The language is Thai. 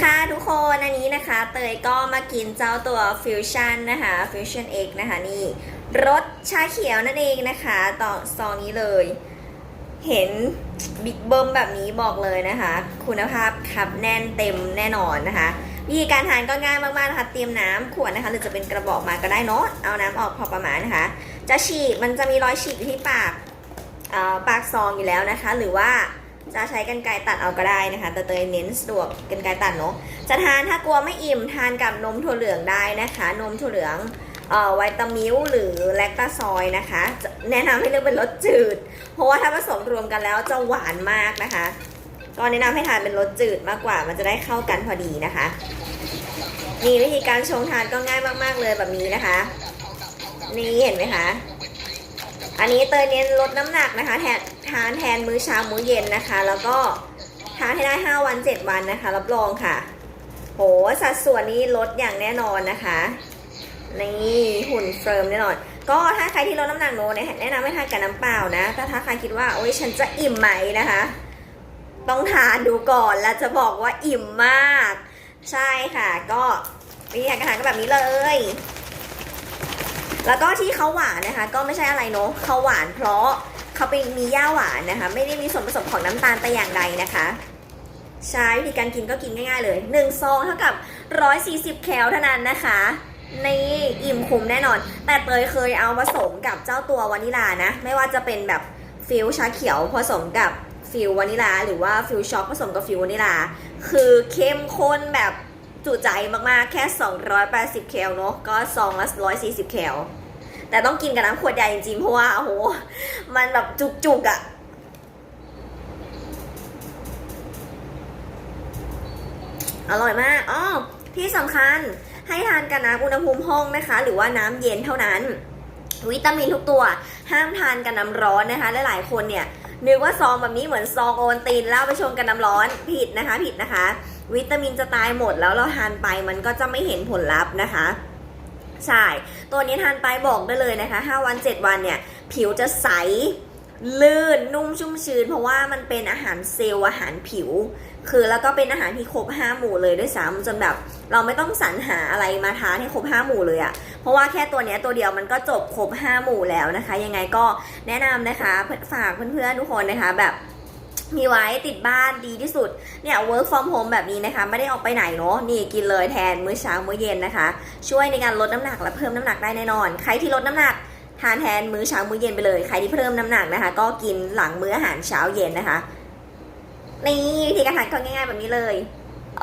ค่ะทุกคนอันนี้นะคะ เตยก็มากินเจ้าตัวฟิวชั่นนะคะฟิวชั่นเอ็กนะคะนี่รสชาเขียวนั่นเองนะคะต่อซองนี้เลย เห็นบิ๊กเบิ้มแบบนี้บอกเลยนะคะ คุณภาพครับแน่นเต็มแน่นอนนะคะวิธีการทานก็ง่ายมากๆนะคะเตรียมน้ำขวดนะคะ หรือจะเป็นกระบอกมาก็ได้เนาะเอาน้ำออกพอประมาณนะคะ จะฉีกมันจะมีรอยฉีกอยู่ที่ปากปากซองอยู่แล้วนะคะ หรือว่า จะใช้กันไกรตัดเอาก็ได้นะคะ แต่เตยเน้นสะดวกกันไกรตัดเนาะจะทานถ้ากลัวไม่อิ่มทานกับนมถั่วเหลืองได้นะคะ นมถั่วเหลืองเอ่อไวตามิลหรือแลคตาซอยนะคะ แนะนำให้เลือกเป็นรสจืด เพราะว่าถ้าผสมรวมกันแล้วจะหวานมากนะคะ ก็แนะนำให้ทานเป็นรสจืดมากกว่า มันจะได้เข้ากันพอดีนะคะนี่วิธีการชงทานก็ง่ายมากๆเลยแบบนี้นะคะ นี่เห็นไหมคะ อันนี้เตยเน้นลดน้ำหนักนะคะ แทน ทานแทนมื้อเช้ามื้อเย็นนะคะ แล้วก็ทานให้ได้ 5 วัน 7 วันนะคะ รับรองค่ะ โหสัดส่วนนี้ลดอย่างแน่นอนนะคะนี่หุ่นเฟิร์มแน่นอน ก็ถ้าใครที่ลดน้ำหนักโนเนี่ยแนะนำให้ทานกับน้ำเปล่านะแต่ถ้าใครคิดว่าโอ๊ยฉันจะอิ่มไหมนะคะ ต้องทานดูก่อนแล้วจะบอกว่าอิ่มมาก ใช่ค่ะ ก็วิธีการทานก็แบบนี้เลย แล้วก็ที่เขาหวานนะคะ ก็ไม่ใช่อะไรเนาะเขาหวานเพราะ เขาเป็นมีย่าหวานนะคะ ไม่ได้มีส่วนผสมของน้ำตาลแต่อย่างใดนะคะ ใช้วิธีการกินก็กินง่ายๆเลย1ซองเท่ากับ 140 แคลเท่านั้นนะคะนี่อิ่มคุ้มแน่นอน แต่เตยเคยเอาผสมกับเจ้าตัววานิลานะ ไม่ว่าจะเป็นแบบฟิลชาเขียวผสมกับฟิลวานิลา หรือว่าฟิลช็อกผสมกับฟิลวานิลา คือเข้มข้นแบบจุใจมากๆ แค่ 280 แคลเนาะก็ซองละ140 แคล แต่ต้องกินกับน้ำขวดใหญ่จริงๆเพราะว่าโอ้โห มันแบบจุกๆอะ่ะอร่อยมากอ๋อที่สำคัญให้ทานกับน้ำอุณหภูมิห้องนะคะ หรือว่าน้ำเย็นเท่านั้น วิตามินทุกตัว ห้ามทานกับน้ำร้อนนะคะ และหลายคนเนี่ยนึกว่าซองแบบนี้เหมือนซองโอวัลตินแล้วไปชงกับน้ำร้อนผิดนะคะ ผิดนะคะ วิตามินจะตายหมดแล้วเราทานไปมันก็จะไม่เห็นผลลัพธ์นะคะ ใช่ ตัวนี้ทานไปบอกได้เลยนะคะ 5 วัน 7 วันเนี่ย ผิวจะใสลื่นนุ่มชุ่มชื้น เพราะว่ามันเป็นอาหารเซลล์อาหารผิว คือแล้วก็เป็นอาหารที่ครบ5หมู่เลยด้วยซ้ำจนแบบเราไม่ต้องสรรหาอะไรมาทานให้ครบ5หมู่เลยอะเพราะว่าแค่ตัวเนี้ยตัวเดียวมันก็จบครบ5หมู่แล้วนะคะ ยังไงก็แนะนำนะคะฝากเพื่อนๆทุกคนนะคะแบบ มีไว้ติดบ้านดีที่สุด เนี่ย work from home แบบนี้นะคะ ไม่ได้ออกไปไหนเนาะ นี่กินเลยแทนมื้อเช้ามื้อเย็นนะคะ ช่วยในการลดน้ำหนักและเพิ่มน้ำหนักได้แน่นอน ใครที่ลดน้ำหนักทานแทนมื้อเช้ามื้อเย็นไปเลย ใครที่เพิ่มน้ำหนักนะคะ ก็กินหลังมื้ออาหารเช้าเย็นนะคะ นี่วิธีการทานก็ง่ายๆแบบนี้เลย